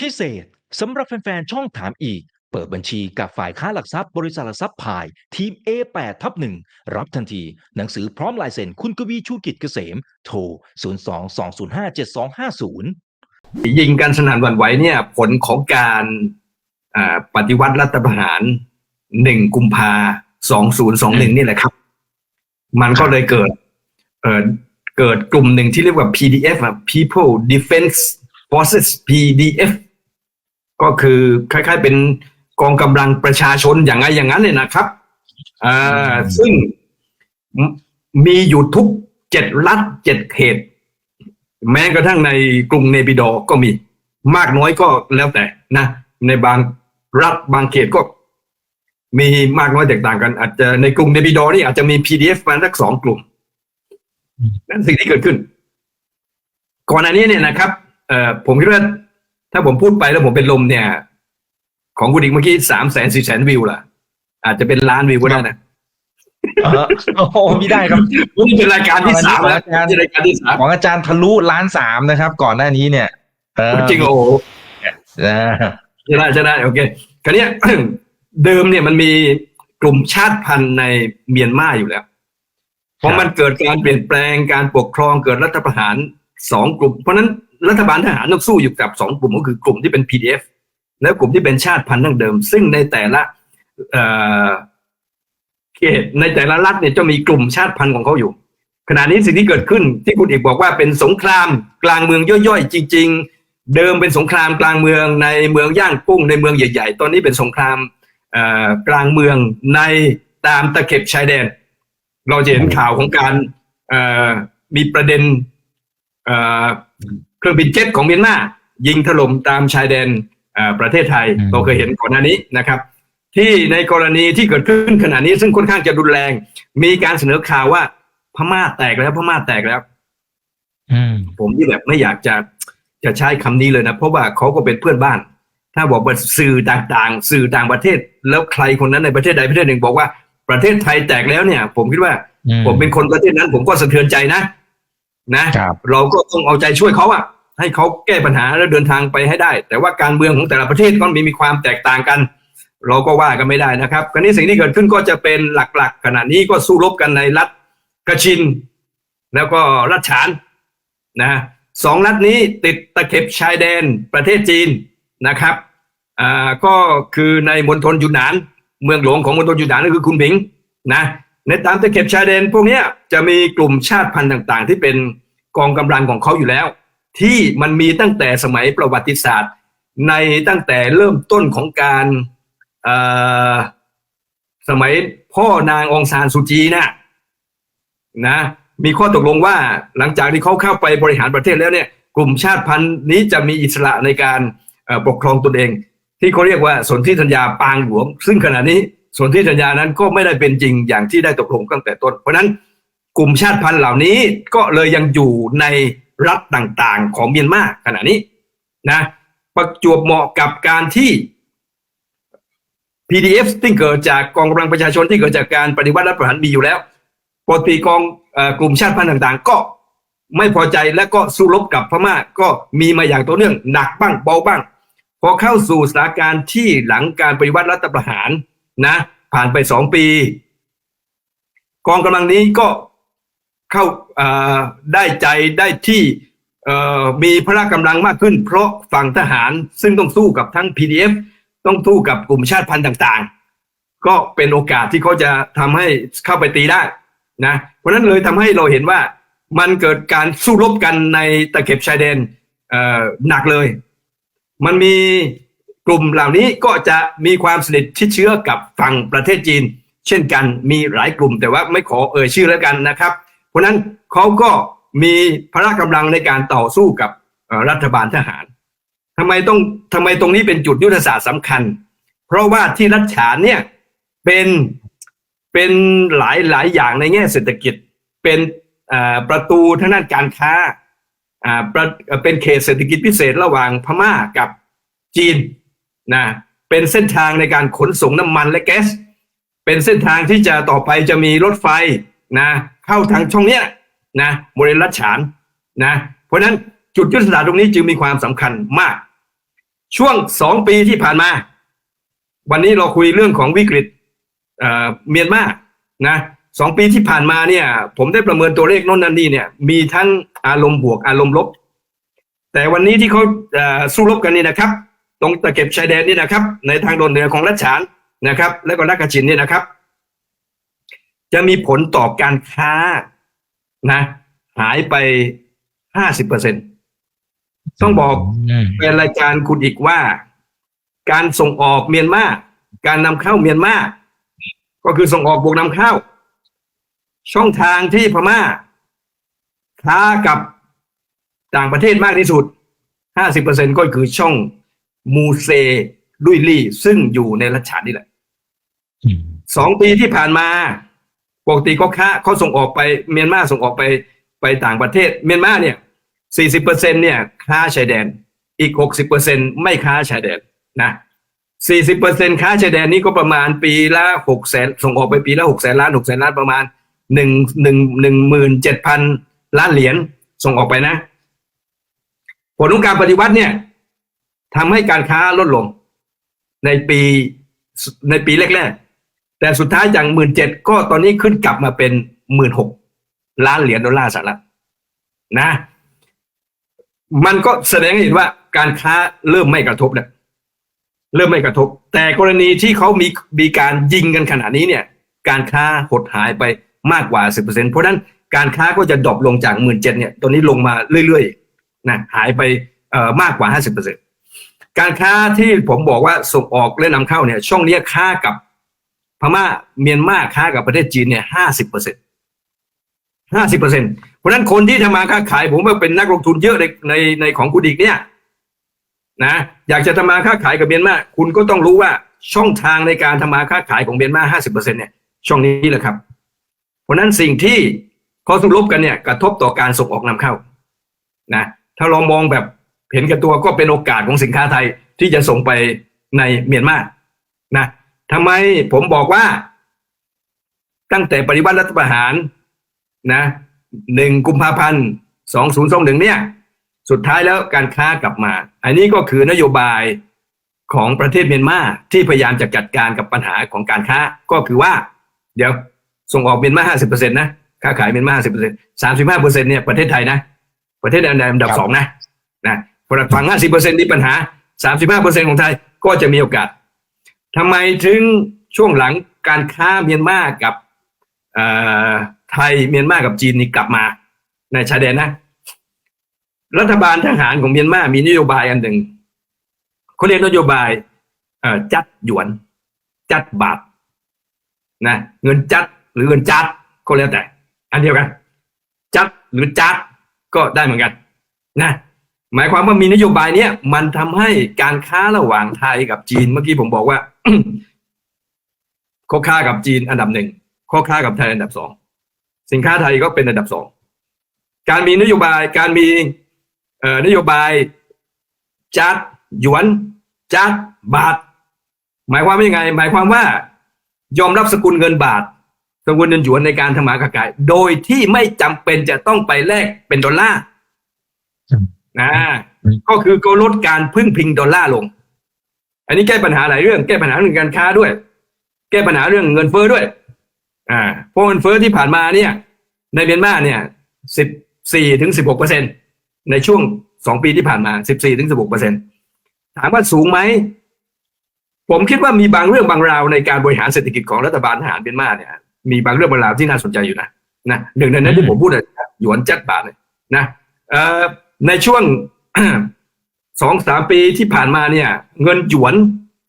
พิเศษสำหรับแฟนๆช่องถามอีก เปิดบัญชีกับฝ่ายค้าหลักทรัพย์ บริษัทหลักทรัพย์พาย ทีม A8 ทับหนึ่งรับทันที หนังสือพร้อมลายเซ็นคุณกวีชูกิจเกษม โทร 02-205-7250 ยิงกันสนั่นหวั่นไหวเนี่ย ผลของการปฏิวัติรัฐประหารหนึ่งกุมภาสองศูนย์สองหนึ่งนี่แหละครับ มันก็เลยเกิดเเกิดกลุ่มหนึ่งที่เรียกว่า PDF อะ People Defense Forces PDF ก็คือคล้ายๆเป็นกองกำลังประชาชนอย่างไรอย่างนั้นเลยนะครับอ่าซึ่งมีอยู่ทุกเจ็ดรัฐเจ็ดเขต แม้กระทั่งในกรุงเนปิดอก็มี มากน้อยก็แล้วแต่นะ ในบางรัฐบางเขตก็มีมากน้อยแตกต่างกัน อาจจะในกรุงเนปิดอนี่อาจจะมี PDF มาสักสองกลุ่ม นั่นสิ่งที่เกิดขึ้น ก่อนอันนี้เนี่ยนะครับเอ่อผมคิดว่า ถ้าผมพูดไปแล้วผมเป็นลมเนี่ย ของคุณอีกเมื่อกี้สามแสนสี่แสนวิวล่ะ อาจจะเป็นล้านวิวก็ได้นะเออโอ้โหไม่ได้ครับนี่เป็นรายการที่สามแล้วรายการนี่รายการที่สามของอาจารย์ทะลุล้านสามนะครับ ก่อนหน้านี้เนี่ยเออจริงโอ้โหนะจะได้จะได้โอเคคราวเนี้ยเดิมเนี่ยมันมีกลุ่มชาติพันธุ์ในเมียนมาอยู่แล้วพอมันเกิดการเปลี่ยนแปลงการปกครองเกิดรัฐประหารสองกลุ่ม เพราะฉะนั้น รัฐบาลทหารต้องสู้อยู่กับสองกลุ่มก็คือกลุ่มที่เป็น PDF และกลุ่มที่เป็นชาติพันธุ์ดั้งเดิม ซึ่งในแต่ละเขตในแต่ละรัฐเนี่ยจะมีกลุ่มชาติพันธุ์ของเขาอยู่ ขณะนี้สิ่งที่เกิดขึ้นที่คุณเอกบอกว่าเป็นสงครามกลางเมืองย่อยๆ จริง ๆ เดิมเป็นสงครามกลางเมืองในเมืองย่างกุ้งในเมืองใหญ่ ๆ ตอนนี้เป็นสงครามกลางเมืองในตามตะเข็บชายแดน เราจะเห็นข่าวของการมีประเด็น เอ่อเครื่องบินเจ็ตของเมียนมายิงถล่มตามชายแดนเอ่อประเทศไทยเราเคยเห็นก่อนหน้านี้นะครับ ที่ในกรณีที่เกิดขึ้นขณะนี้ซึ่งค่อนข้างจะรุนแรง มีการเสนอข่าวว่าพม่าแตกแล้วพม่าแตกแล้วอืมผมที่แบบไม่อยากจะจะใช้คำนี้เลยนะ เพราะว่าเขาก็เป็นเพื่อนบ้าน ถ้าบอกว่าสื่อต่างๆ สื่อต่างประเทศ แล้วใครคนนั้นในประเทศใดประเทศหนึ่งบอกว่าประเทศไทยแตกแล้วเนี่ย ผมคิดว่าอืมผมเป็นคนประเทศนั้น ผมก็สะเทือนใจนะ นะรเราก็ต้องเอาใจช่วยเขาอะให้เขาแก้ปัญหาแล้วเดินทางไปให้ได้ แต่ว่าการเมืองของแต่ละประเทศก็มีมีความแตกต่างกัน เราก็ว่ากันไม่ได้นะครับคราวนี้สิ่งที่เกิดขึ้นก็จะเป็นหลักๆ ขณะนี้ก็สู้รบกันในรัฐกระชิน แล้วก็รัฐฉานนะสองรัฐนี้ติดตะเข็บชายแดนประเทศจีนนะครับอ่าก็คือในมณฑลยูนนาน เมืองหลวงของมณฑลยูนนานก็คือคุนผิงนะ ในตามตะเข็บชายแดนพวกนี้จะมีกลุ่มชาติพันธุ์ต่างๆ ที่เป็นกองกำลังของเขาอยู่แล้ว ที่มันมีตั้งแต่สมัยประวัติศาสตร์ ในตั้งแต่เริ่มต้นของการสมัยพ่อนางองซานซูจีนะนะมีข้อตกลงว่าหลังจากที่เขาเข้าไปบริหารประเทศแล้วเนี่ยกลุ่มชาติพันธุ์นี้จะมีอิสระในการปกครองตนเอง ที่เขาเรียกว่าสนธิสัญญาปางหลวง ซึ่งขณะนี้ สนธิสัญญานั้นก็ไม่ได้เป็นจริงอย่างที่ได้ตกลงตั้งแต่ต้น เพราะนั้นกลุ่มชาติพันธุ์เหล่านี้ก็เลยยังอยู่ในรัฐต่างๆ ของเมียนมาขณะนี้นะประจวบเหมาะกับการที่ PDF ที่เกิดจากกองกำลังประชาชนที่เกิดจากการปฏิวัติรัฐประหารมีอยู่แล้วปกติกองอกลุ่มชาติพันธุ์ต่างๆ ก็ไม่พอใจและก็สู้รบกับพม่าก็มีมาอย่างต่อเนื่องหนักบ้างเบาบ้าง พอเข้าสู่สถานการณ์ที่หลังการปฏิวัติรัฐประหาร นะผ่านไปสองปี กองกำลังนี้ก็เข้าได้ใจได้ที่มีพละกำลังมากขึ้น เพราะฝั่งทหารซึ่งต้องสู้กับทั้ง PDF ต้องสู้กับกลุ่มชาติพันธุ์ต่างๆ ก็เป็นโอกาสที่เขาจะทำให้เข้าไปตีได้นะเพราะนั้นเลยทำให้เราเห็นว่ามันเกิดการสู้รบกันในตะเข็บชายแดนหนักเลย มันมี กลุ่มเหล่านี้ก็จะมีความสนิทชิดเชื้อกับฝั่งประเทศจีน เช่นกันมีหลายกลุ่มแต่ว่าไม่ขอเอ่ยชื่อแล้วกันนะครับ เพราะนั้นเขาก็มีพละกำลังในการต่อสู้กับรัฐบาลทหารทำไมต้องทำไมตรงนี้เป็นจุดยุทธศาสตร์สำคัญ เพราะว่าที่รัฐฉานเนี่ยเป็นเป็นหลายหลายอย่างในแง่เศรษฐกิจ เป็นประตูทางด้านการค้าเป็นเขตเศรษฐกิจพิเศษระหว่างพม่ากับจีน นะเป็นเส้นทางในการขนส่งน้ำมันและแก๊สเป็นเส้นทางที่จะต่อไปจะมีรถไฟนะเข้าทางช่องเนี้ยนะบริเวณรัชฉานนะเพราะฉะนั้นจุดยุทธศาสตร์ตรงนี้จึงมีความสำคัญมาก ช่วงสองปีที่ผ่านมา วันนี้เราคุยเรื่องของวิกฤตเมียนมานะสองปีที่ผ่านมาเนี่ย ผมได้ประเมินตัวเลขโน่นนั่นนี่เนี่ย มีทั้งอารมณ์บวกอารมณ์ลบ แต่วันนี้ที่เขาสู้รบกันนี่นะครับ ตรงตะเข็บชายแดนนี่นะครับ ในทางโดนเหนือของรัชฉานนะครับ และก็นักกชินนี่นะครับ จะมีผลต่อการค้านะหายไปห้าสิบเปอร์เซ็นต้องบอกมเป็นรายการคุณอีกว่า การส่งออกเมียนมาการนำเข้าเมียนมาก็คือส่งออกบวกนำเข้า ช่องทางที่พม่าค้ากับต่างประเทศมากที่สุด 50%ก็คือช่อง มูเซลุยลี่ซึ่งอยู่ในรัชฉานนี่แหละอืมสองปีที่ผ่านมา ปกติก็ค้าเขาส่งออกไปเมียนมาส่งออกไปไปต่างประเทศ เมียนมาเนี่ย40%เนี่ยค้าชายแดน อีก60%ไม่ค้าชายแดนนะ40%ค้าชายแดนนี่ก็ประมาณปีละ6แสนส่งออกไปปีละ6แสนล้าน6แสนล้านประมาณ1 1 1 7 0 0 0ล้านเหรียญส่งออกไปนะ ผลของการปฏิวัติเนี่ย ทำให้การค้าลดลง ในปีในปีแรกๆ แต่สุดท้ายจากหมื่นเจ็ดก็ตอนนี้ขึ้นกลับมาเป็นหมื่นหกล้านเหรียญดอลลาร์สหรัฐนะ มันก็แสดงให้เห็นว่าการค้าเริ่มไม่กระทบแล้วเริ่มไม่กระทบ แต่กรณีที่เขามีมีการยิงกันขนาดนี้เนี่ย การค้าหดหายไปมากกว่าสิบเปอร์เซ็นเพราะนั้นการค้าก็จะดรอปลงจากหมื่นเจ็ดเนี่ยตอนนี้ลงมาเรื่อยๆนะหายไปเอ่อมากกว่าห้าสิบเปอร์เซ็น การค้าที่ผมบอกว่าส่งออกและนำเข้าเนี่ย ช่องเนี้ยค้ากับพม่าเมียนมาค้ากับประเทศจีนเนี่ยห้าสิบเปอร์เซ็นต์ห้าสิบเปอร์เซ็นต์เพราะนั้นคนที่ทำมาค้าขาย ผมว่าเป็นนักลงทุนเยอะในในในของคุณอีกเนี่ยนะอยากจะทำมาค้าขายกับเมียนมาคุณก็ต้องรู้ว่าช่องทางในการทำมาค้าขายของเมียนมาห้าสิบเปอร์เซ็นต์เนี่ยช่องนี้แหละครับ เพราะนั้นสิ่งที่เขาสู้รบกันเนี่ยกระทบต่อการส่งออกนำเข้านะถ้าลองมองแบบ เห็นกับตัวก็เป็นโอกาสของสินค้าไทยที่จะส่งไปในเมียนมานะทำไมผมบอกว่า ตั้งแต่ปฏิวัติรัฐประหารนะหนึ่งกุมภาพันธ์สองศูนย์สองหนึ่งเนี่ย สุดท้ายแล้วการค้ากลับมา อันนี้ก็คือนโยบายของประเทศเมียนมาที่พยายามจะจัดการกับปัญหาของการค้า ก็คือว่า เดี๋ยวส่งออกเมียนมาห้าสิบเปอร์เซ็นต์นะค้าขายเมียนมาห้าสิบเปอร์เซ็นต์สามสิบห้าเปอร์เซ็นต์เนี่ยประเทศไทยนะ ประเทศอันดับสองนะนะ พอฝั่งห้าสิบเปอร์เซ็นต์นี้ปัญหาสามสิบห้าเปอร์เซ็นต์ของไทยก็จะมีโอกาสทำไมถึงช่วงหลังการค้าเมียนมากับไทยเมียนมากับจีนนี่กลับมาในชายแดนนะ รัฐบาลทหารของเมียนมามีนโยบายอันหนึ่งเขาเรียกนโยบายจัดหยวน จัดบาทนะเงินจัดหรือเงินจัดก็แล้วแต่ อันเดียวกัน จัดหรือจัดก็ได้เหมือนกัน นะ หมายความว่ามีนโยบายเนี้ยมันทำให้การค้าระหว่างไทยกับจีนเมื่อกี้ผมบอกว่าข้อค้ากับจีนอันดับหนึ่งข้อค้ากับไทยอันดับสองสินค้าไทยก็เป็นอันดับสองการมีนโยบายการมีเอ่อนโยบายจัดหยวนจัดบาท หมายความว่ายังไง หมายความว่ายอมรับสกุลเงินบาทสกุลเงินหยวนในการทำมาค้าขาย โดยที่ไม่จำเป็นจะต้องไปแลกเป็นดอลลาร์ นะก็คือก็ลดการพึ่งพิงดอลลาร์ลง อันนี้แก้ปัญหาหลายเรื่อง แก้ปัญหาเรื่องการค้าด้วย แก้ปัญหาเรื่องเงินเฟ้อด้วย อ่าเพราะเงินเฟ้อที่ผ่านมาเนี่ย ในเมียนมาเนี่ยสิบสี่ถึงสิบหกเปอร์เซ็นในช่วงสองปีที่ผ่านมาสิบสี่ถึงสิบหกเปอร์เซ็นถามว่าสูงไหม ผมคิดว่ามีบางเรื่องบางราวในการบริหารเศรษฐกิจของรัฐบาลทหารเมียนมาเนี่ย มีบางเรื่องบางราวที่น่าสนใจอยู่นะนะหนึ่งในนั้นที่ผมพูดอะหยวนจัดบาทเนี่ยนะเอ่อ ในช่วงสองสามปีที่ผ่านมาเนี่ย เงินหยวน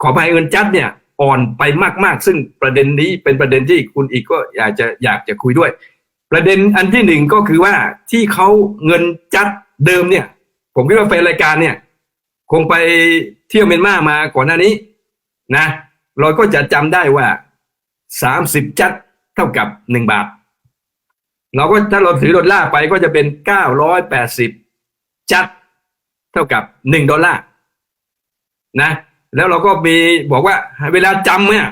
ขอภัยเงินจัดเนี่ย อ่อนไปมาก ๆ ซึ่งประเด็นนี้เป็นประเด็นที่คุณอีกก็อยากจะอยากจะคุยด้วย ประเด็นอันที่หนึ่งก็คือว่าที่เขาเงินจัดเดิมเนี่ย ผมคิดว่าแฟนรายการเนี่ย คงไปเที่ยวเมียนมามาก่อนหน้านี้นะ เราก็จะจำได้ว่าสามสิบจัดเท่ากับหนึ่งบาท เราก็ถ้าเราถือดอลลาร์ไปก็จะเป็นเก้าร้อยแปดสิบ จัดเท่ากับหนึ่งดอลลาร์นะ แล้วเราก็มีบอกว่าเวลาจำเนี่ย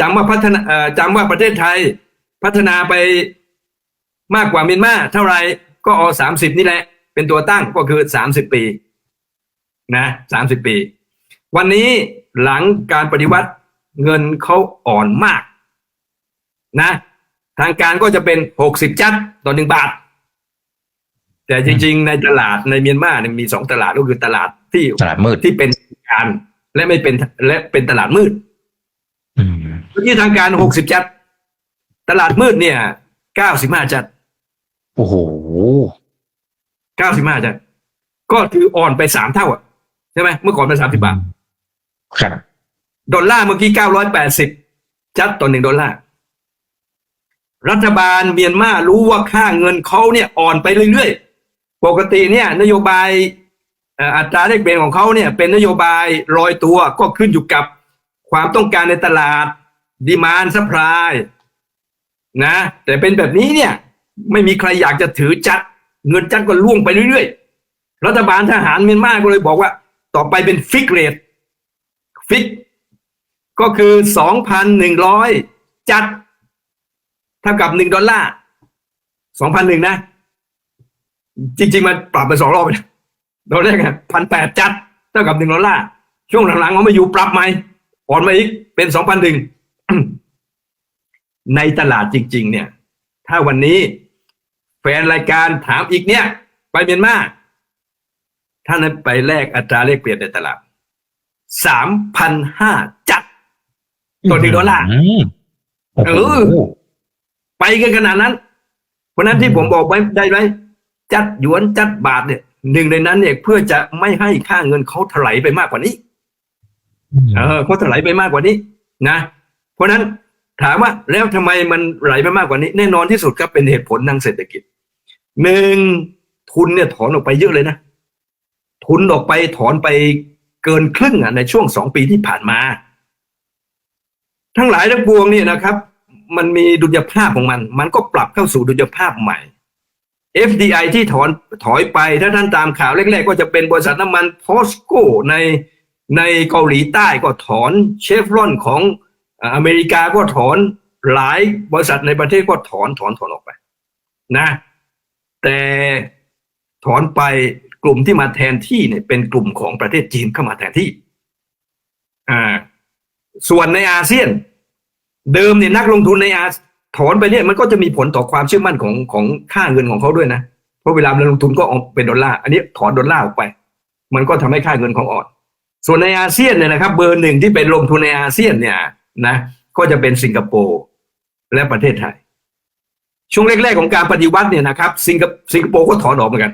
จำว่าพัฒนาจำว่าประเทศไทยพัฒนาไปมากกว่าเมียนมาเท่าไรก็เอาสามสิบนี่แหละ เป็นตัวตั้งก็คือสามสิบปีนะสามสิบปี วันนี้หลังการปฏิวัติเงินเขาอ่อนมากนะ ทางการก็จะเป็นหกสิบจัดต่อหนึ่งบาท แต่จริง ๆ ในตลาดในเมียนมาเนี่ยมีสองตลาดก็คือตลาดที่ตลาดมืดที่เป็นการและไม่เป็นและเป็นตลาดมืดอืมที่ทางการหกสิบจัด ตลาดมืดเนี่ยเก้าสิบห้าจัด โอ้โหเก้าสิบห้าจัด ก็คืออ่อนไปสามเท่าอะใช่ไหมเมื่อก่อนเป็นสามสิบบาทครับดอลลาร์เมื่อกี้เก้าร้อยแปดสิบจัดต่อหนึ่งดอลลาร์รัฐบาลเมียนมารู้ว่าค่าเงินเขาเนี่ยอ่อนไปเรื่อยๆ ปกติเนี่ยนโยบายอัตราแลกเปลี่ยนของเขาเนี่ยเป็นนโยบายลอยตัวก็ขึ้นอยู่กับความต้องการในตลาดดีมานซัพพลายนะแต่เป็นแบบนี้เนี่ยไม่มีใครอยากจะถือจัดเงินจัดก็ล่วงไปเรื่อยๆ รัฐบาลทหารเมียนมาก็เลยบอกว่าต่อไปเป็นฟิกเรทฟิกก็คือสองพันหนึ่งร้อยจัดเท่ากับหนึ่งดอลลาร์สองพันหนึ่งนะ จริง ๆ มันปรับไปสองรอบเลยตอนแรกอะพันแปดจัดเท่ากับหนึ่งดอลลาร์ช่วงหลังๆเขามาอยู่ปรับใหม่อ่อนมาอีกเป็นสองพันหนึ่งในตลาดจริง ๆ เนี่ย ถ้าวันนี้แฟนรายการถามอีกเนี่ย ไปเมียนมาท่านนั้นไปแลกอัตราแลกเปลี่ยนในตลาดสามพันห้าจัดต่อหนึ่งดอลลาร์มโอ้โหเออไปกันขนาดนั้น เพราะฉะนั้นที่ผมบอกไว้ได้ไหม จัดหยวนจัดบาทเนี่ยหนึ่งในนั้นเนี่ยเพื่อจะไม่ให้ค่าเงินเขาถลายไปมากกว่านี้ เออเขาถลายไปมากกว่านี้ นะ เพราะฉะนั้นถามว่าแล้วทำไมมันไหลไปมากกว่านี้ แน่นอนที่สุดครับเป็นเหตุผลทางเศรษฐกิจหนึ่งทุนเนี่ยถอนออกไปเยอะเลยนะ ทุนออกไปถอนไปเกินครึ่งอะในช่วงสองปีที่ผ่านมา ทั้งหลายทั้งปวงเนี่ยนะครับ มันมีดุลยภาพของมัน มันก็ปรับเข้าสู่ดุลยภาพใหม่ FDI ที่ถอนถอยไปถ้าท่านตามข่าวแรกๆ ก็จะเป็นบริษัทน้ำมันโพสโกในในเกาหลีใต้ก็ถอนเชฟรอนของเอ่ออเมริกาก็ถอนหลายบริษัทในประเทศก็ถอนถอนถอนออกไปนะ แต่ถอนไปกลุ่มที่มาแทนที่เนี่ยเป็นกลุ่มของประเทศจีนเข้ามาแทนที่อ่าส่วนในอาเซียน เดิมเนี่ยนักลงทุนในอา ถอนไปเนี่ยมันก็จะมีผลต่อความเชื่อมั่นของของค่าเงินของเขาด้วยนะ เพราะเวลาเราลงทุนก็เอาเป็นดอลลาร์ อันนี้ถอนดอลลาร์ออกไป มันก็ทำให้ค่าเงินของอ่อน ส่วนในอาเซียนเนี่ยนะครับ เบอร์หนึ่งที่เป็นลงทุนในอาเซียนเนี่ยนะ ก็จะเป็นสิงคโปร์และประเทศไทย ช่วงแรกๆของการปฏิวัติเนี่ยนะครับสิงคสิงคโปร์ก็ถอนออกเหมือนกัน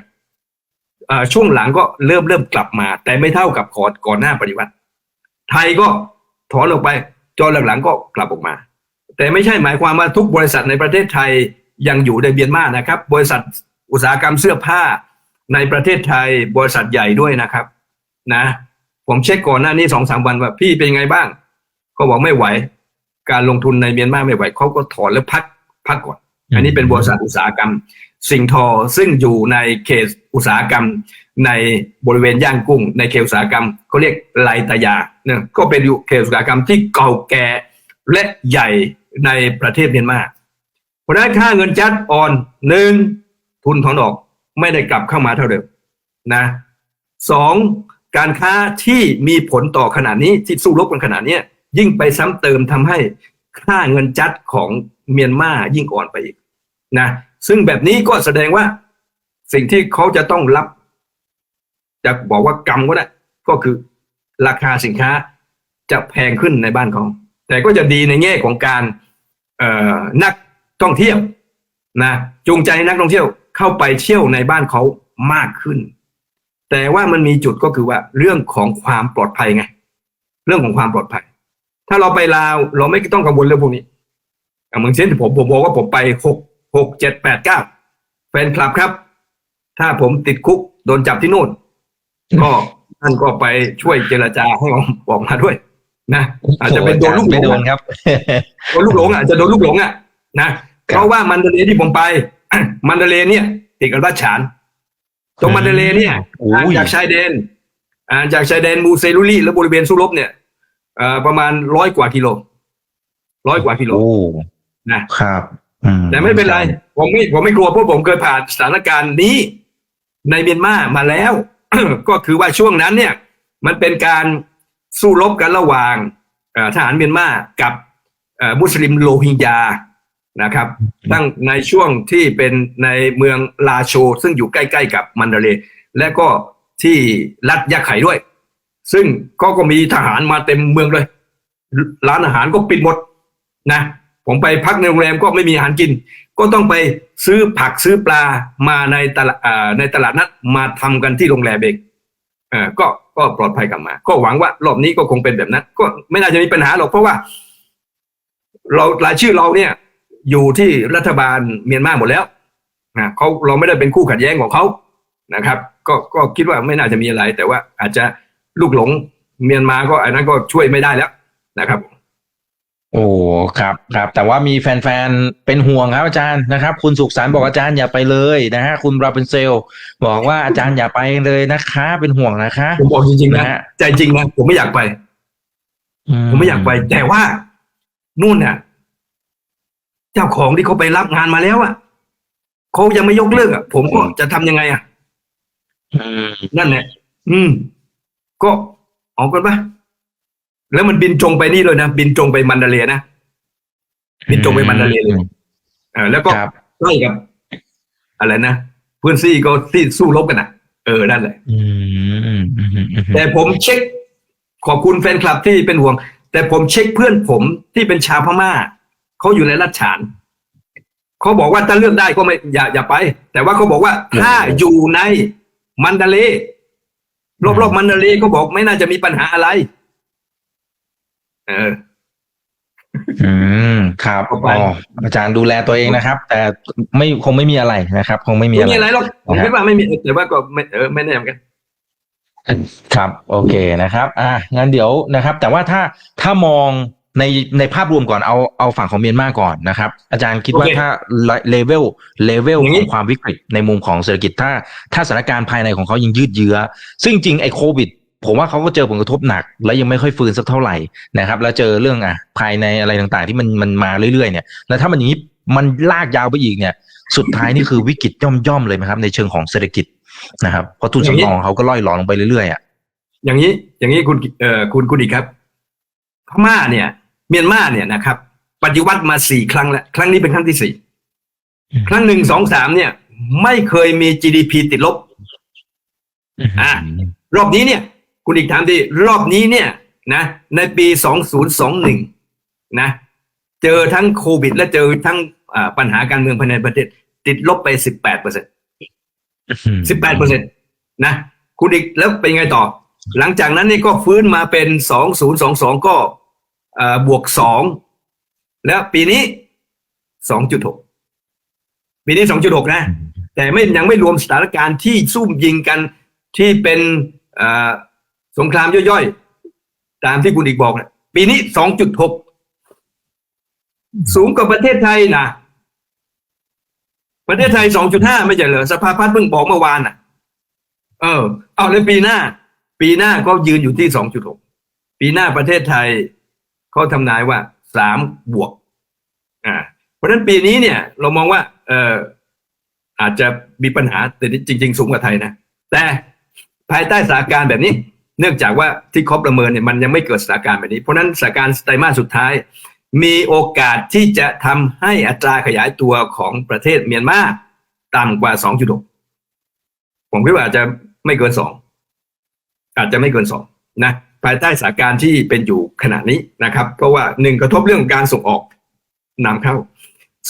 อ่าช่วงหลังก็เริ่มเริ่มกลับมา แต่ไม่เท่ากับก่อนก่อนหน้าปฏิวัติ ไทยก็ถอนออกไปจนหลังๆก็กลับออกมา แต่ไม่ใช่หมายความว่าทุกบริษัทในประเทศไทยยังอยู่ในเมียนมานะครับ บริษัทอุตสาหกรรมเสื้อผ้าในประเทศไทยบริษัทใหญ่ด้วยนะครับ นะ ผมเช็คก่อนหน้านี้สองสามวันว่าพี่เป็นไงบ้างก็บอกไม่ไหว การลงทุนในเมียนมาไม่ไหวเขาก็ถอนแล้วพักพักก่อน อันนี้เป็นบริษัทอุตสาหกรรม สิงทอซึ่งอยู่ในเขตอุตสาหกรรม ในบริเวณย่างกุ้ง ในเขตอุตสาหกรรมเขาเรียกไลตายาเนี่ยก็เป็นอยู่เขตอุตสาหกรรมที่เก่าแก่และใหญ่ ในประเทศเมียนมาเพราะนั้นค่าเงินจัดอ่อนหนึ่งทุนถอนออกไม่ได้กลับเข้ามาเท่าเดิมนะสองการค้าที่มีผลต่อขนาดนี้ที่สู้รบกันขนาดนี้ยิ่งไปซ้ำเติมทำให้ค่าเงินจัดของเมียนมายิ่งอ่อนไปอีกนะซึ่งแบบนี้ก็แสดงว่า สิ่งที่เขาจะต้องรับ จะบอกว่ากรรมก็ได้ก็คือราคาสินค้าจะแพงขึ้นในบ้านเขา แต่ก็จะดีในแง่ของการเนักท่องเที่ยวนะจูงใจนักท่องเที่ยวเข้าไปเที่ยวในบ้านเขามากขึ้น แต่ว่ามันมีจุดก็คือว่าเรื่องของความปลอดภัยไงเรื่องของความปลอดภัย ถ้าเราไปลาวเราไม่ต้องกังวลเรื่องพวกนี้เหมือนเช่นที่ผมผมบอกว่าผมไปหกหกเจ็ดแปดเก้าแฟนคลับครับ ถ้าผมติดคุกโดนจับที่นู่นก็ท่านก็ไปช่วยเจรจาให้ออกออกมาด้วย นะอาจจะเป็นโดนลูกหลไม่งโดนอะครับโดนลูกหลงอะจะโดนลูกหลงอะนะเพราะว่ามันเดเลย์ที่ผมไปมันเดเลย์เนี่ยติดกับรัชฉานตรงมันเดเลย์เนี่ยโอ้ห่างยจากชายแดนอ่าจากชายแดนมูเซลุลีและบริเวณสุรบเนี่ยเอ่อประมาณร้อยกว่ากิโลร้อยกว่ากิโลโอ้นะครับอืแต่ไม่เป็นไร ผมไม่ผมไม่กลัวเพราะผมเคยผ่านสถานการณ์นี้ในเมียนมามาแล้ว ก็คือว่าช่วงนั้นเนี่ย มันเป็นการ สู้รบกันระหว่างเอ่อทหารเมียนมากับเอ่อมุสลิมโรฮิงญานะครับตั้งในช่วงที่เป็นในเมืองลาโช ซึ่งอยู่ใกล้ๆกับมันดาเลย์และก็ที่รัฐยะไข่ด้วย ซึ่งก็ก็มีทหารมาเต็มเมืองเลย ร้านอาหารก็ปิดหมดนะผมไปพักในโรงแรมก็ไม่มีอาหารกิน ก็ต้องไปซื้อผักซื้อปลามาในตลาดอ่าในตลาดนัดมาทำกันที่โรงแรมเองเออ ก็ก็ปลอดภัยกลับมา ก็หวังว่ารอบนี้ก็คงเป็นแบบนั้น ก็ไม่น่าจะมีปัญหาหรอกเพราะว่า เรารายชื่อเราเนี่ย อยู่ที่รัฐบาลเมียนมาหมดแล้วนะเขาเราไม่ได้เป็นคู่ขัดแย้งของเขานะครับ ก็ก็คิดว่าไม่น่าจะมีอะไร แต่ว่าอาจจะลูกหลงเมียนมาก็อันนั้นก็ช่วยไม่ได้แล้วนะครับ โอ้ครับครับแต่ว่ามีแฟนๆ เป็นห่วงครับอาจารย์นะครับ คุณสุขสันต์บอกอาจารย์อย่าไปเลยนะฮะคุณราเป็นเซลบอกว่าอาจารย์อย่าไปเลยนะคะ เป็นห่วงนะคะ ผมบอกจริงๆนะนะฮะใจจริงนะผมไม่อยากไปผมไม่อยากไป แต่ว่านู่นเนี่ยเจ้าของที่เขาไปรับงานมาแล้วอะเขายังไม่ยกเลิกอะผมก็จะทำยังไงอะอืมนั่นแหละอืม ก็เออกกันปะ แล้วมันบินตรงไปนี่เลยนะบินตรงไปมันดาเลย์นะบินตรงไปมันดาเลย์เลยเออแล้วก็ครับใกล้กับ อะไรนะเพื่อนซี่ก็ที่สู้รบกันอะ เออนั่นแหละอืมอืมอืมอืมแต่ผมเช็ค ขอบคุณแฟนคลับที่เป็นห่วง แต่ผมเช็คเพื่อนผมที่เป็นชาวพม่าเขาอยู่ในรัฐฉานเขาบอกว่าถ้าเลือกได้ก็ไม่อย่าอย่าไป แต่ว่าเขาบอกว่าถ้าอยู่ในมันดาเลย์รอบๆมันดาเลย์เขาบอกไม่น่าจะมีปัญหาอะไร เออ อืมครับเข้าไปอ๋ออาจารย์ดูแลตัวเองนะครับ แต่ไม่คงไม่มีอะไรนะครับ คงไม่มีไม่อะไรมีอะไรหรอกผมคิดว่าไม่มีแต่ว่าก็ไม่เออไม่แน่เหมือนกันครับ โอเคนะครับ อะงั้นเดี๋ยวนะครับ แต่ว่าถ้าถ้ามองในในภาพรวมก่อนเอาเอาฝั่งของเมียนมาก่อนนะครับ อาจารย์คิดว่าโอเคถ้าเลเวลเลเวลอย่างขนี้องความวิกฤตในมุมของเศรษฐกิจถ้า ถ้าสถานการณ์ภายในของเขายังยืดเยื้อ ซึ่งจริงไอ้โควิด ผมว่าเขาก็เจอผลกระทบหนัก และยังไม่ค่อยฟื้นสักเท่าไหร่นะครับ แล้วเจอเรื่องอะภายในอะไรต่างๆ ที่มันมันมาเรื่อยๆเนี่ยแล้วถ้ามันอย่างนี้มันลากยาวไปอีกเนี่ย สุดท้ายนี่คือวิกฤตย่อมๆเลยไหมครับ ในเชิงของเศรษฐกิจนะครับเพราะทุนสำรองของเขาก็ล่อยหลอลงไปเรื่อยๆอะอย่างนี้ อย่างนี้คุณเอ่อคุณคุณอีกครับพม่าเนี่ย เมียนมาเนี่ยนะครับปฏิวัติมาสี่ครั้งแล้วครั้งนี้เป็นครั้งที่สี่อืมครั้งหนึ่งสองสามเนี่ย ไม่เคยมี GDP ติดลบอะรอบนี้เนี่ย คุณอีกถามดีรอบนี้เนี่ยนะในปีสองศูนะเจอทั้งโควิด และเจอทั้งปัญหาการเมืองภายในประเทศ ติดลบไปสิบแปดเปอร์เซ็นสิบแปดเปอร์เซ็นตนะคุณอีกแล้วเป็นไงต่อ หลังจากนั้นนี่ก็ฟื้นมาเป็นสองศูนย์สองสองก็บวกสองแล้วปีนี้สองจุดหกปีนี้สองจุดหกนะ แต่ไม่ยังไม่รวมสถานการณ์ที่ซุ่มยิงกันที่เป็น สงครามย่อยๆ ตามที่คุณอีกบอกนะปีนี้สองจุดหกสูงกว่าประเทศไทยนะประเทศไทยสองจุดห้าไม่ใช่เหรอสภาพัฒน์เพิ่งบอกเมื่อวานน่ะ เออ เอาแล้วปีหน้า ปีหน้าก็ยืนอยู่ที่สองจุดหกปีหน้าประเทศไทยเขาทำนายว่าสามบวก อ่า เพราะฉะนั้นปีนี้เนี่ย เรามองว่า เอออาจจะมีปัญหาแต่จริง ๆ สูงกว่าไทยนะแต่ภายใต้สถานการณ์แบบนี้ เนื่องจากว่าที่เขาประเมินเนี่ยมันยังไม่เกิดสถานการณ์แบบนี้ เพราะนั้นสถานการณ์ไตรมาสสุดท้าย มีโอกาสที่จะทำให้อัตราขยายตัวของประเทศเมียนมาต่ำกว่า 2.6 ผมคิดว่าอาจจะไม่เกิน 2 อาจจะไม่เกิน 2 นะ ภายใต้สถานการณ์ที่เป็นอยู่ขณะนี้นะครับ เพราะว่าหนึ่งกระทบเรื่องการส่งออกนำเข้า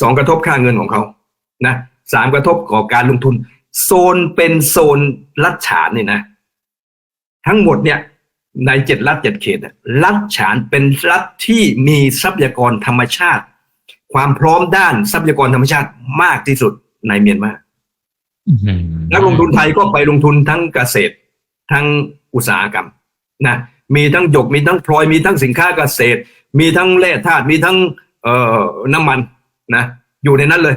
สองกระทบค่าเงินของเขานะสามกระทบก่อการลงทุน โซนเป็นโซนรัฐฉานนี่นะ ทั้งหมดเนี่ยในเจ็ดรัฐเจ็ดเขตน่ะรัฐฉานเป็นรัฐที่มีทรัพยากรธรรมชาติ ความพร้อมด้านทรัพยากรธรรมชาติมากที่สุดในเมียนมานักลงทุนไทยก็ไปลงทุนทั้งเกษตร ทั้งอุตสาหกรรมนะมีทั้งหยกมีทั้งพลอยมีทั้งสินค้าเกษตร มีทั้งแร่ธาตุมีทั้งเอ่อน้ำมันนะอยู่ในนั้นเลย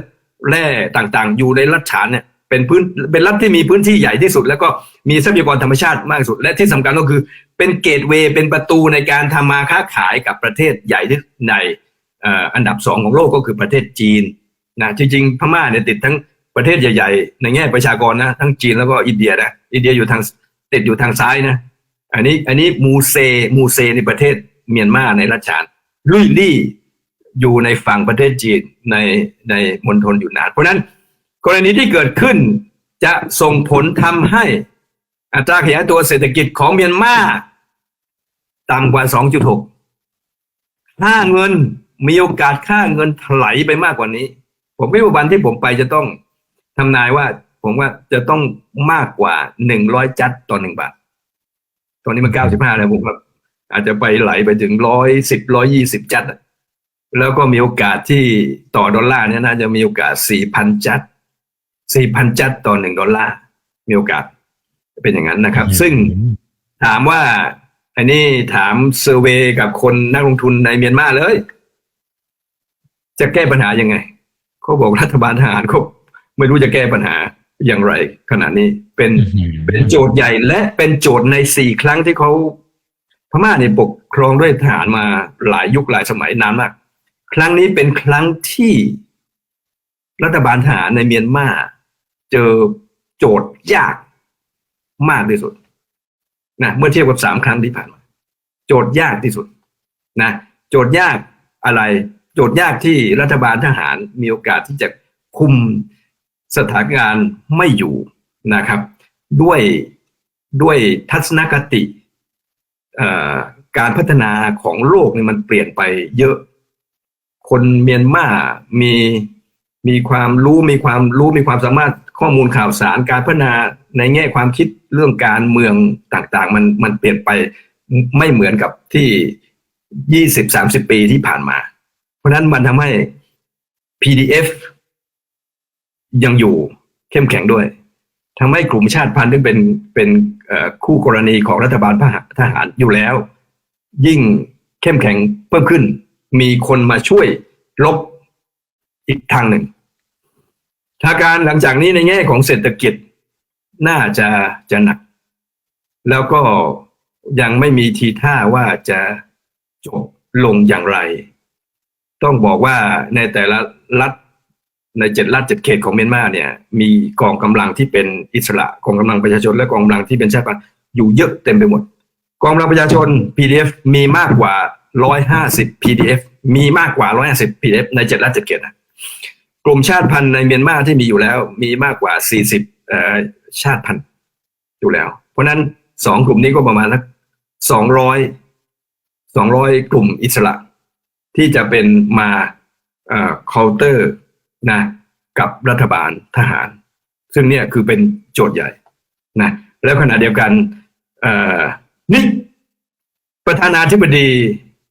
แร่ต่างๆ อยู่ในรัฐฉานเนี่ย เป็นพื้นเป็นรัฐที่มีพื้นที่ใหญ่ที่สุด แล้วก็มีทรัพยากรธรรมชาติมากที่สุด และที่สำคัญก็คือเป็นเกตเวย์เป็นประตูในการทำมาค้าขายกับประเทศใหญ่ที่ในเอ่ออันดับสองของโลกก็คือประเทศจีนนะจริงๆ พม่าเนี่ยติดทั้งประเทศใหญ่ ๆ ในแง่ประชากรนะทั้งจีนแล้วก็อินเดียนะอินเดียอยู่ทางติดอยู่ทางซ้ายนะ อันนี้อันนี้มูเซมูเซในประเทศเมียนมาในรัชฉานลุยลี่อยู่ในฝั่งประเทศจีนในในมณฑลอยู่นาน เพราะนั้น กรณีที่เกิดขึ้นจะส่งผลทำให้ อัตราขยายตัวเศรษฐกิจของเมียนมาต่ำกว่า 2.6 ค่าเงินมีโอกาสค่าเงินถลายไปมากกว่านี้ ผมคิดว่าวันที่ผมไปจะต้องทำนายว่า ผมว่าจะต้องมากกว่า 100 จัดต่อหนึ่งบาท ตอนนี้มัน 95 แล้วผมว่าอาจจะไปไหลไปถึงร้อยสิบร้อยี่สิบจัด แล้วก็มีโอกาสที่ต่อดอลลาร์เนี่ยน่าจะมีโอกาส 4,000 จัด 4,000 จัดต่อหนึ่งดอลลาร์ มีโอกาสเป็นอย่างนั้นนะครับ ซึ่งถามว่า อันนี้ถามเซอร์เวยกับคนนักลงทุนในเมียนมาเลย จะแก้ปัญหายังไง เขาบอกรัฐบาลทหารเขาไม่รู้จะแก้ปัญหาอย่างไร ขณะนี้เป็นเป็นโจทย์ใหญ่และเป็นโจทย์ในสี่ครั้งที่เขาพม่าเนี่ยปกครองด้วยทหารมาหลายยุคหลายสมัยนานมาก ครั้งนี้เป็นครั้งที่รัฐบาลทหารในเมียนมา เจอโจทย์ยากมากที่สุดนะเมื่อเทียบกับสามครั้งที่ผ่านมา โจทย์ยากที่สุดนะโจทย์ยากอะไร โจทย์ยากที่รัฐบาลทหารมีโอกาสที่จะคุมสถานการณ์ไม่อยู่นะครับ ด้วยด้วยทัศนคติการพัฒนาของโลกนี่มันเปลี่ยนไปเยอะ คนเมียนมามีมีความรู้มีความรู้มีความสามารถ ข้อมูลข่าวสารการพัฒนาในแง่ความคิดเรื่องการเมืองต่างๆ มันมันเปลี่ยนไปไม่เหมือนกับที่ยี่สิบสามสิบปีที่ผ่านมา เพราะนั้นมันทำให้ PDF ยังอยู่เข้มแข็งด้วยทำให้กลุ่มชาติพันธุ์ที่เป็นเป็นคู่กรณีของรัฐบาลทหารอยู่แล้ว ยิ่งเข้มแข็งเพิ่มขึ้น มีคนมาช่วยลบอีกทางหนึ่ง ทางการหลังจากนี้ในแง่ของเศรษฐกิจน่าจะจะหนัก แล้วก็ยังไม่มีทีท่าว่าจะจบลงอย่างไร ต้องบอกว่าในแต่ละรัฐในเจ็ดรัฐเจ็ดเขตของเมียนมาเนี่ย มีกองกำลังที่เป็นอิสระกองกำลังประชาชนและกองกำลังที่เป็นชาติพันธุ์อยู่เยอะเต็มไปหมด กองกำลังประชาชน PDF มีมากกว่า150 PDF มีมากกว่า150 PDF ในเจ็ดรัฐเจ็ดเขตนะ ลุ่มชาติพันธุ์ในเมียนมาที่มีอยู่แล้ว มีมากกว่า 40 ชาติพันธุ์อยู่แล้ว เพราะนั้นสองกลุ่มนี้ก็ประมาณสัก200 200กลุ่มอิสระ ที่จะเป็นมาเอ่อ counter นะกับรัฐบาลทหาร ซึ่งเนี่ยคือเป็นโจทย์ใหญ่นะแล้วขณะเดียวกันเอ่อนี่ประธานาธิบดี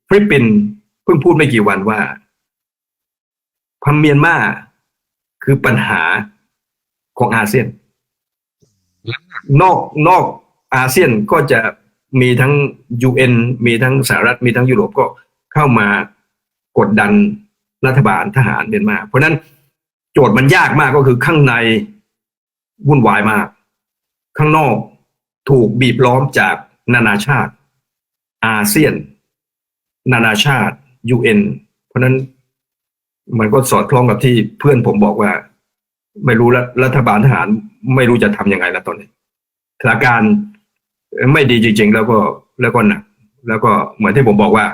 ฟิลิปปินส์เพิ่งพูดไม่กี่วันว่าพมเมียนมา คือปัญหาของอาเซียน นอกนอกอาเซียนก็จะมีทั้ง UN มีทั้งสหรัฐมีทั้งยุโรปก็เข้ามากดดันรัฐบาลทหารเมียนมา เพราะฉะนั้นโจทย์มันยากมากก็คือข้างในวุ่นวายมาก ข้างนอกถูกบีบล้อมจากนานาชาติ อาเซียน นานาชาติ UN เพราะฉะนั้น มันก็สอดคล้องกับที่เพื่อนผมบอกว่า ไม่รู้รัฐบาลทหาร ไม่รู้จะทำยังไงแล้วตอนนี้สถานการณ์ไม่ดีจริง ๆ แล้วก็แล้วก็หนัก แล้วก็เหมือนที่ผมบอกว่า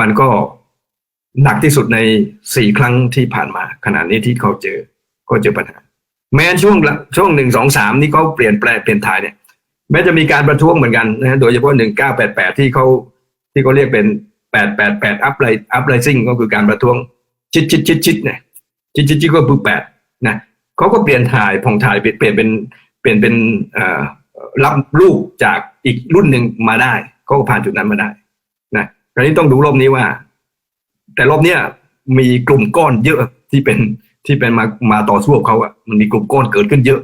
มันก็หนักที่สุดในสี่ครั้งที่ผ่านมา ขณะนี้ที่เขาเจอก็เจอปัญหา แม้ช่วงละช่วงหนึ่งสองสามนี่เขาเปลี่ยนแปลงเปลี่ยนถ่ายเนี่ยแม้จะมีการประท้วงเหมือนกันนะฮะโดยเฉพาะหนึ่งเก้าแปดแปดที่เขาที่เขาเรียกเป็นแปดแปดแปดอัพไลอัพไลซิ่งก็คือการประท้วง ชิดชิดชิดชิดเนี่ยชิดชิดชิดก็คือแปดนะเขาก็เปลี่ยนถ่ายผ่องถ่ายเปลี่ยนเป็นเปลี่ยนเป็นรับลูกจากอีกรุ่นหนึ่งมาได้เขาก็ผ่านจุดนั้นมาได้นะคราวนี้ต้องดูรอบนี้ว่า แต่รอบเนี้ยมีกลุ่มก้อนเยอะที่เป็นที่เป็นมามาต่อสู้กับเขาอะมันมีกลุ่มก้อนเกิดขึ้นเยอะ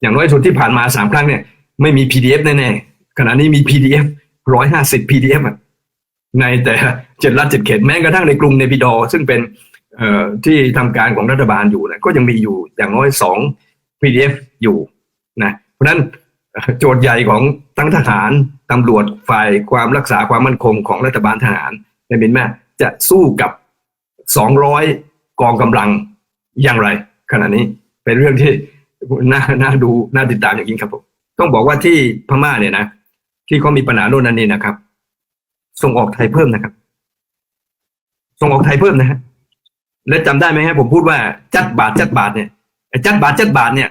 อย่างน้อยสุดที่ผ่านมาสามครั้งเนี่ย ไม่มี PDF แน่ๆขณะนี้มี PDF ร้อยห้าสิบ PDF อะในแต่เจ็ดรัฐเจ็ดเขตแม้กระทั่งในกรุงเนปิดอ ซึ่งเป็น ที่ทำการของรัฐบาลอยู่นะก็ยังมีอยู่อย่างน้อยสอง PDF อยู่นะเพราะฉะนั้นโจทย์ใหญ่ของทั้งทหารตำรวจฝ่ายความรักษาความมั่นคงของรัฐบาลทหารในเมียนมาจะสู้กับ 200 กองกำลังอย่างไร ขณะนี้เป็นเรื่องที่น่าน่าดูน่าติดตามอย่างยิ่งครับผมต้องบอกว่าที่พม่าเนี่ยนะ ที่เขามีปัญหาโน่นนั่นนี่นะครับ ส่งออกไทยเพิ่มนะครับ ส่งออกไทยเพิ่มนะฮะ และจำได้ไหมฮะผมพูดว่าจัดบาทจัดบาทเนี่ยจัดบาทจัดบาทเนี่ย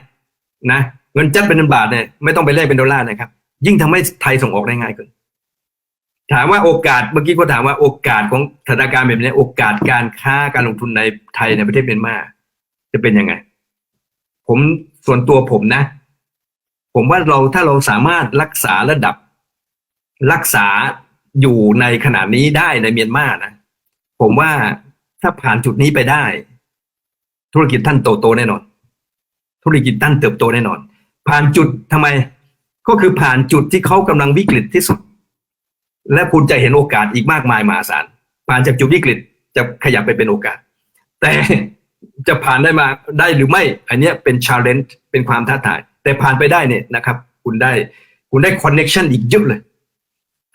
นะเงินจัดเป็นเงินบาทเนี่ยไม่ต้องไปแลกเป็นดอลลาร์นะครับ ยิ่งทำให้ไทยส่งออกได้ง่ายขึ้นถามว่าโอกาสเมื่อกี้ก็ถามว่าโอกาสของสถานการณ์แบบนี้ โอกาสการค้าการลงทุนในไทยในประเทศเมียนมาจะเป็นยังไง ผมส่วนตัวผมนะ ผมว่าเราถ้าเราสามารถรักษาระดับ รักษาอยู่ในขณะนี้ได้ในเมียนมานะผมว่า ถ้าผ่านจุดนี้ไปได้ ธุรกิจท่านโตโตแน่นอน ธุรกิจท่านเติบโตแน่นอน ผ่านจุดทำไม ก็คือผ่านจุดที่เขากำลังวิกฤตที่สุด และคุณจะเห็นโอกาสอีกมากมายมหาศาลผ่านจากจุดวิกฤตจะขยับไปเป็นโอกาส แต่จะผ่านได้มาได้หรือไม่ อันนี้เป็นชาเลนจ์เป็นความท้าทาย แต่ผ่านไปได้เนี่ยนะครับ คุณได้คุณได้คอนเน็ชันอีกเยอะเลย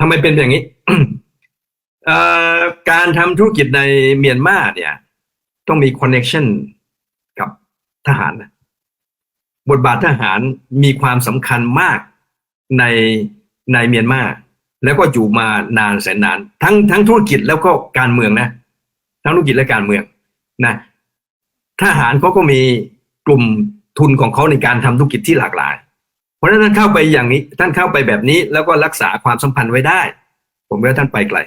ทำไมเป็นอย่างนี้ การทำธุรกิจในเมียนมาเนี่ย ต้องมีคอนเน็ชันกับทหาร บทบาททหารมีความสำคัญมากในในเมียนมาแล้วก็อยู่มานานแสนนาน ทั้งทั้งธุรกิจแล้วก็การเมืองนะ ทั้งธุรกิจและการเมืองนะทหารเขาก็มีกลุ่มทุนของเขาในการทำธุรกิจที่หลากหลาย เพราะฉะนั้นท่านเข้าไปอย่างนี้ ท่านเข้าไปแบบนี้แล้วก็รักษาความสัมพันธ์ไว้ได้ ผมว่าท่านไปไกล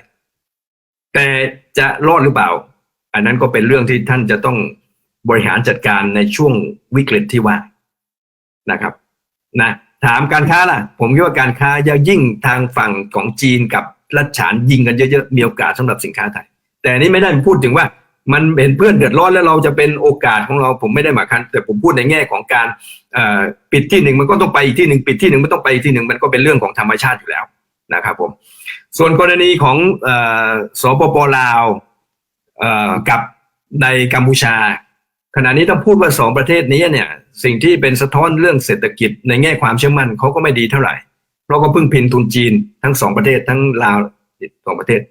แต่จะรอดหรือเปล่า อันนั้นก็เป็นเรื่องที่ท่านจะต้องบริหารจัดการในช่วงวิกฤตที่ว่านะครับนะถามการค้าล่ะ ผมคิดว่าการค้าจะยิ่งทางฝั่งของจีนกับรัฐฉานยิงกันเยอะๆมีโอกาสสำหรับสินค้าไทย แต่นี้ไม่ได้พูดถึงว่ามันเห็นเพื่อนเดือดร้อนแล้วเราจะเป็นโอกาสของเราผมไม่ได้หมายคันแต่ผมพูดในแง่ของการปิดที่หนึ่งมันก็ต้องไปอีกที่หนึ่งปิดที่หนึ่งมันต้องไปอีกที่หนึ่งมันก็เป็นเรื่องของธรรมชาติอยู่แล้วนะครับผม ส่วนกรณีของอ่อสปปลาวกับในกัมพูชา ขณะนี้ต้องพูดว่าสองประเทศนี้เนี่ยสิ่งที่เป็นสะท้อนเรื่องเศรษฐกิจในแง่ความเชื่อมั่นเขาก็ไม่ดีเท่าไหร่ เพราะก็เพิ่งพินทุนจีนทั้งสองประเทศทั้งลาวสองประเทศ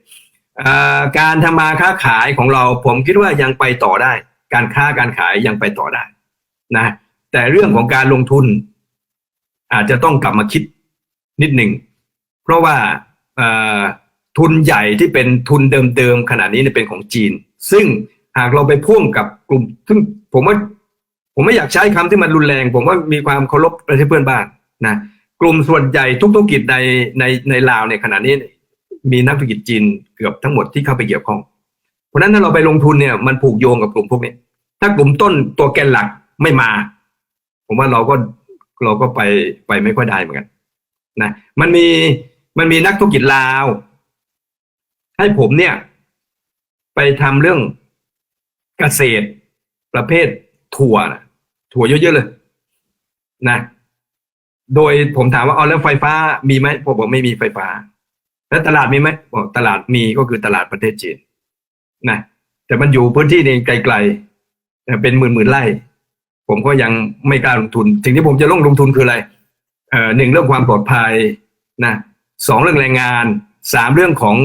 การทำมาค้าขายของเราผมคิดว่ายังไปต่อได้ การค้าการขายยังไปต่อได้นะแต่เรื่องของการลงทุน อาจจะต้องกลับมาคิดนิดหนึ่งเพราะว่า ทุนใหญ่ที่เป็นทุนเดิมๆขณะนี้เนี่ยเป็นของจีน ซึ่งหากเราไปพ่วงกับกลุ่ม ซึ่งผมว่าผมไม่อยากใช้คำที่มันรุนแรง ผมว่ามีความเคารพประเทศเพื่อนบ้านนะกลุ่มส่วนใหญ่ทุกธุรกิจในในในลาวในขณะนี้มีนักธุรกิจจีนเกือบทั้งหมดที่เข้าไปเกี่ยวข้อง เพราะนั้นถ้าเราไปลงทุนเนี่ยมันผูกโยงกับกลุ่มพวกนี้ ถ้ากลุ่มต้นตัวแกนหลักไม่มา ผมว่าเราก็เราก็ไปไปไม่ค่อยได้เหมือนกันนะมันมี มันมีนักธุรกิจลาว ให้ผมเนี่ย ไปทำเรื่องเกษตรประเภทถั่วนะถั่วเยอะๆเลย นะ โดยผมถามว่าเอาแล้วไฟฟ้ามีไหมผมบอกไม่มีไฟฟ้า แล้วตลาดมีไหมบอกตลาดมีก็คือตลาดประเทศจีนนะแต่มันอยู่พื้นที่นี่ไกลๆเป็นหมื่นหมื่นๆไร่ ผมก็ยังไม่กล้าลงทุน สิ่งที่ผมจะลงลงทุนคืออะไรเอ่อหนึ่งเรื่องความปลอดภัยนะ สองเรื่องแรงงานสามเรื่องของ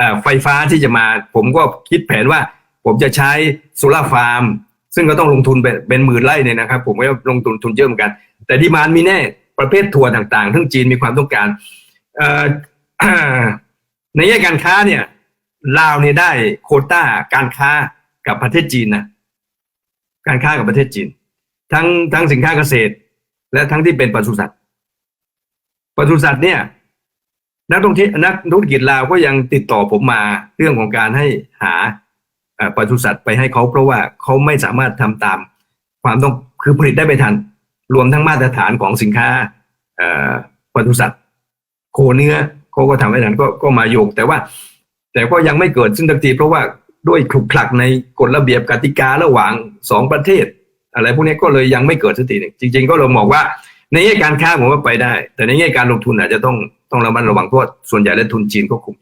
อไฟฟ้าที่จะมา ผมก็คิดแผนว่า ผมจะใช้โซลาร์ฟาร์ม ซึ่งก็ต้องลงทุนเป็นหมื่นไร่เนี่ยนะครับ ผมก็ลงทุนทุนเยอะเหมือนกัน แต่ดีมานมีแน่ประเภทถั่วต่างๆทั้งจีนมีความต้องการเอ่อในแง่การค้าเนี่ยลาวเนี่ยได้โคต้าการค้ากับประเทศจีนนะการค้ากับประเทศจีน ทั้งทั้งสินค้าเกษตร และทั้งที่เป็นปศุสัตว์ปศุสัตว์เนี่ย นักท่องเที่ยวนักธุรกิจลาวก็ยังติดต่อผมมาเรื่องของการให้หาปศุสัตว์ไปให้เขาเพราะว่าเขาไม่สามารถทำตาม ความต้องคือผลิตได้ไม่ทัน รวมทั้งมาตรฐานของสินค้าปศุสัตว์โคเนื้อเขาก็ทำให้ทันก็ก็มาโยงแต่ว่า แต่ก็ยังไม่เกิดซึ่งทันทีเพราะว่าด้วยขลุกคลักในกฎระเบียบกติการะหว่างสองประเทศ อะไรพวกนี้ก็เลยยังไม่เกิดสักทีหนึ่งจริง ๆ ก็เรามองว่า ในแง่การค้าผมว่าไปได้ แต่ในแง่การลงทุนอาจจะต้อง ต้องระมัดระวังเพราะว่าส่วนใหญ่เล่นทุนจีนก็คุม